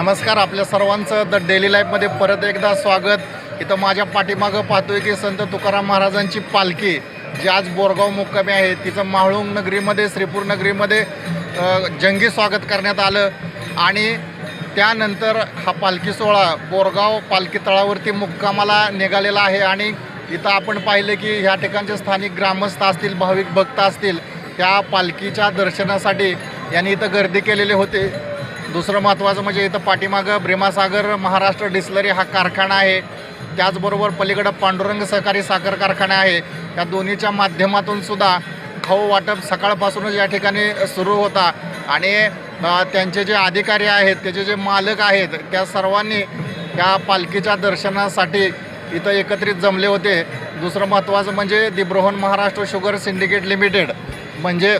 नमस्कार आपल्या सर्वांचं. द डेली लाईफमध्ये परत एकदा स्वागत. इथं माझ्या पाठीमागं पाहतोय की संत तुकाराम महाराजांची पालखी जी आज बोरगाव मुक्कामी आहे. तिचं माहळुंग नगरीमध्ये श्रीपूर नगरीमध्ये जंगी स्वागत करण्यात आलं. आणि त्यानंतर हा पालखी सोहळा बोरगाव पालखी तळावरती मुक्कामाला निघालेला आहे. आणि इथं आपण पाहिलं की ह्या ठिकाणचे स्थानिक ग्रामस्थ असतील भाविक भक्त असतील त्या पालखीच्या दर्शनासाठी यांनी इथं गर्दी केलेले होते. दुसरं महत्त्वाचं म्हणजे इथं पाठीमागं भ्रेमासागर महाराष्ट्र डिस्लरी हा कारखाना आहे. त्याचबरोबर पलीकडं पांडुरंग सहकारी साखर कारखाना आहे. या दोन्हीच्या माध्यमातून सुद्धा खाऊ वाटप सकाळपासूनच या ठिकाणी सुरू होता. आणि त्यांचे जे अधिकारी आहेत त्याचे जे मालक आहेत त्या सर्वांनी या पालखीच्या दर्शनासाठी इथं एकत्रित जमले होते. दुसरं महत्त्वाचं म्हणजे the Brihan Maharashtra sugar syndicate limited. म्हणजे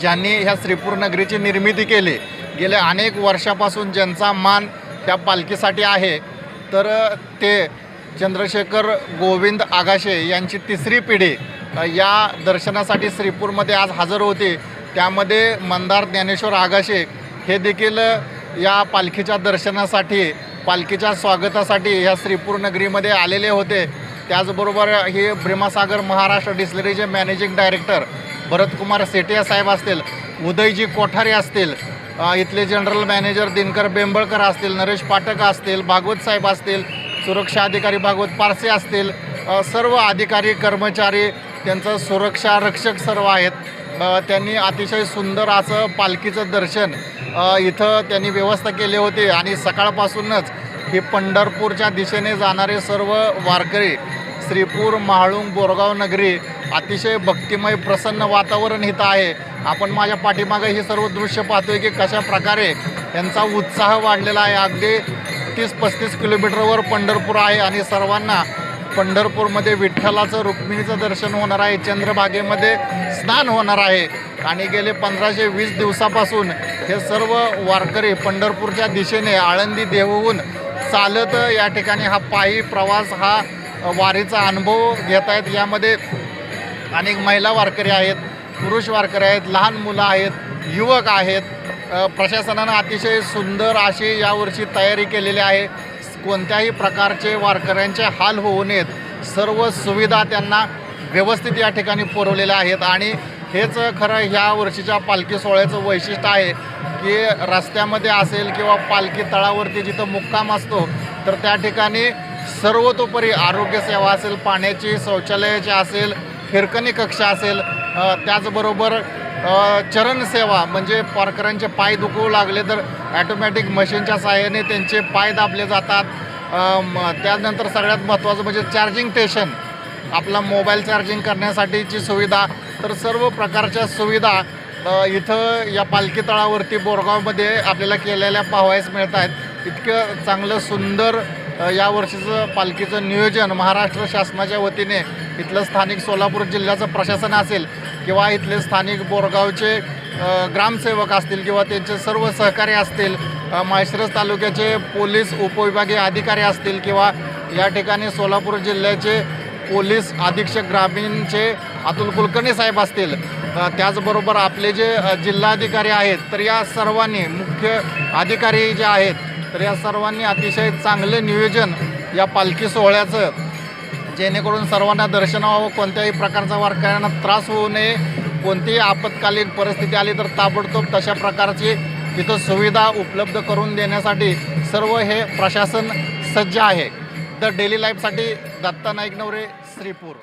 ज्यांनी ह्या श्रीपूर नगरीची निर्मिती केली गेल्या अनेक वर्षापासून ज्यांचा मान त्या पालखीसाठी आहे तर ते चंद्रशेखर गोविंद आगाशे यांची तिसरी पिढी या दर्शनासाठी श्रीपूरमध्ये आज हजर होती. त्यामध्ये मंदार ज्ञानेश्वर आगाशे हे देखील या पालखीच्या दर्शनासाठी पालखीच्या स्वागतासाठी ह्या श्रीपूर नगरीमध्ये आलेले होते. त्याचबरोबर हे भीमासागर महाराष्ट्र डिस्लरीचे मॅनेजिंग डायरेक्टर भरतकुमार सेटिया साहेब असतील उदयजी कोठारे असतील इथले जनरल मॅनेजर दिनकर बेंबळकर असतील नरेश पाठक असतील भागवत साहेब असतील सुरक्षा अधिकारी भागवत पारसे असतील सर्व अधिकारी कर्मचारी त्यांचं सुरक्षा रक्षक सर्व आहेत. त्यांनी अतिशय सुंदर असं पालखीचं दर्शन इथं त्यांनी व्यवस्था केली होती. आणि सकाळपासूनच हे पंढरपूरच्या दिशेने जाणारे सर्व वारकरी श्रीपूर महाळुंग बोरगाव नगरी अतिशय भक्तिमय प्रसन्न वातावरण इथं आहे. आपण माझ्या पाठीमागं हे सर्व दृश्य पाहतोय की कशा प्रकारे यांचा उत्साह वाढलेला आहे. अगदी तीस पस्तीस किलोमीटरवर पंढरपूर आहे आणि सर्वांना पंढरपूरमध्ये विठ्ठलाचं रुक्मिणीचं दर्शन होणार आहे. चंद्रभागेमध्ये स्नान होणार आहे. आणि गेले पंधराशे वीस दिवसापासून हे सर्व वारकरी पंढरपूरच्या दिशेने आळंदी देवहून चालत या ठिकाणी हा पायी प्रवास हा वारीचा अनुभव घेत आहेत यामध्ये अनेक महिला वारकरी आहेत पुरुष वारकरी आहेत लहान मुलं आहेत युवक आहेत. प्रशासनानं अतिशय सुंदर अशी यावर्षी तयारी केलेली आहे. कोणत्याही प्रकारचे वारकऱ्यांचे हाल होऊ नयेत. सर्व सुविधा त्यांना व्यवस्थित या ठिकाणी पुरवलेल्या आहेत. आणि हेच खरं ह्या वर्षीच्या पालखी सोहळ्याचं वैशिष्ट्य आहे की रस्त्यामध्ये असेल किंवा पालखी तळावरती जिथं मुक्काम असतो तर त्या ठिकाणी सर्वतोपरी आरोग्यसेवा असेल पाण्याची शौचालयाची असेल फिरकणी कक्ष असेल त्याचबरोबर चरण चरणसेवा म्हणजे पारकरांचे पाय दुखवू लागले तर ॲटोमॅटिक मशीनच्या साहाय्याने त्यांचे पाय दाबले जातात. त्यानंतर सगळ्यात महत्त्वाचं म्हणजे चार्जिंग स्टेशन आपला मोबाईल चार्जिंग करण्यासाठीची सुविधा. तर सर्व प्रकारच्या सुविधा इथं या पालखी तळावरती बोरगावमध्ये आपल्याला केलेल्या पाहावयास मिळत आहेत. इतकं चांगलं सुंदर या वर्षीचं पालखीचं नियोजन महाराष्ट्र शासनाच्या वतीने इथलं स्थानिक सोलापूर जिल्ह्याचं प्रशासन असेल किंवा इथले स्थानिक बोरगावचे ग्रामसेवक असतील किंवा त्यांचे सर्व सहकारी असतील माळशिरस तालुक्याचे पोलीस उपविभागीय अधिकारी असतील किंवा या ठिकाणी सोलापूर जिल्ह्याचे पोलीस अधीक्षक ग्रामीणचे अतुल कुलकर्णी साहेब असतील त्याचबरोबर आपले जे जिल्हाधिकारी आहेत तर या सर्वांनी मुख्य अधिकारी जे आहेत तर या सर्वांनी अतिशय चांगले नियोजन या पालखी सोहळ्याचं जेणेकरून सर्वांना दर्शनावर कोणत्याही प्रकारचा वारकऱ्यांना त्रास होऊ नये कोणतीही आपत्कालीन परिस्थिती आली तर ताबडतोब तशा प्रकारची तिथं सुविधा उपलब्ध करून देण्यासाठी सर्व हे प्रशासन सज्ज आहे. द डेली लाईफसाठी दत्ता नाईक नवरे श्रीपूर.